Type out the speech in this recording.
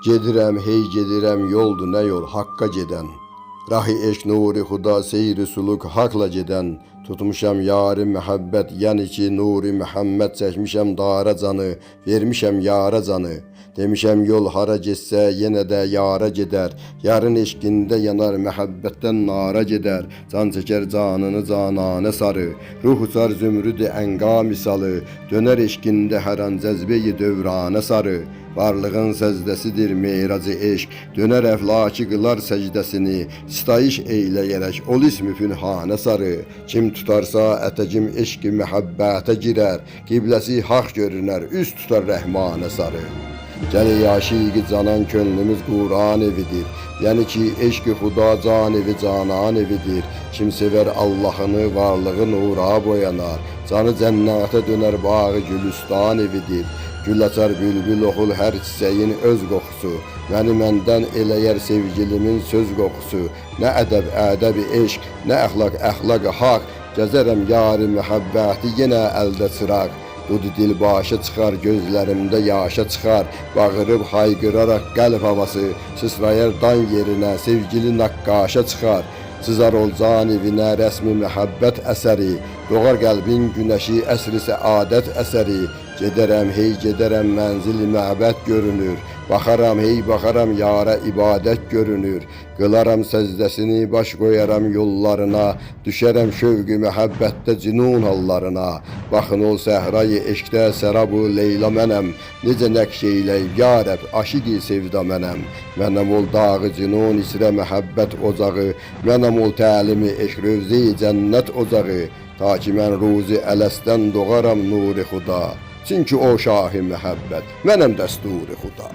Gedirəm, hey gedirəm, yoldu nə yol, haqqa gedən. Rahi eşq nuri xuda seyri suluk haqla gedən. Tutmuşam yari məhəbbət, yəni ki nuri Məhəmməd çəkmişəm dara canı, vermişəm yara canı. Demişəm yol hara getsə yenə də yara gedər. Yarın eşqində yanar məhəbbətdən nara gedər. Can çəkər canını cananə sarı. Ruh uçar zümrüdü ənqa misalı. Dönər eşqində hər an cəzbəyi dövranə sarı. Varlığın səzdəsidir meyracı eşq. Dönər əflaki qılar səcdəsini. Sitayiş eyləyərək ol ismi pünhanə sarı. Kim tutarsa ətəcim eşqi məhəbbətə girər. Qibləsi haqq görünər, üst tutar rəhmanə sarı. Gəli yaşiqi canan könlümüz Quran evidir. Yəni ki, eşqi xuda can evi canan evidir. Kim sevər Allahını, varlığı nura boyanar. Canı cənnətə dönər bağı gülüstan evidir. Gül açar bülbül oxul hər çiçəyin öz qoxusu. Məni məndən eləyər sevgilimin söz qoxusu. Nə ədəb, ədəbi eşq, nə əxlaq, əxlaqı haqq. Gəzərəm yari məhəbbəti yenə əldə çıraq. Budu dil başa çıxar, gözlərimdə yaşa çıxar. Bağırıb hayqıraraq qəlb havası, sıçrayar dan yerinə, sevgili naqqaşa çıxar. Sızar ol can evinə rəsmi məhəbbət əsəri, doğar qəlbin günəşi əsri səadət əsəri. Gedərəm, hey gedərəm, mənzili məbəd görünür. Baxaram, hey baxaram, yara ibadət görünür. Qılaram səzdəsini, baş qoyaram yollarına. Düşərəm şövqü məhəbbətdə cinun hallarına. Baxın ol səhrayı eşqdə sərabu Leyla mənəm. Necə nəqş eyləyib ya Rəbb, aşiqi sevda mənəm. Mənəm ol dağı cinun isrə məhəbbət ocağı. Mənəm ol təlimi eşq rövzi cənnət ocağı. Ta ki mən ruzi ələsdən doğaram nuri xuda. Çünki o şahi məhəbbət, mənəm dəsturi xuda.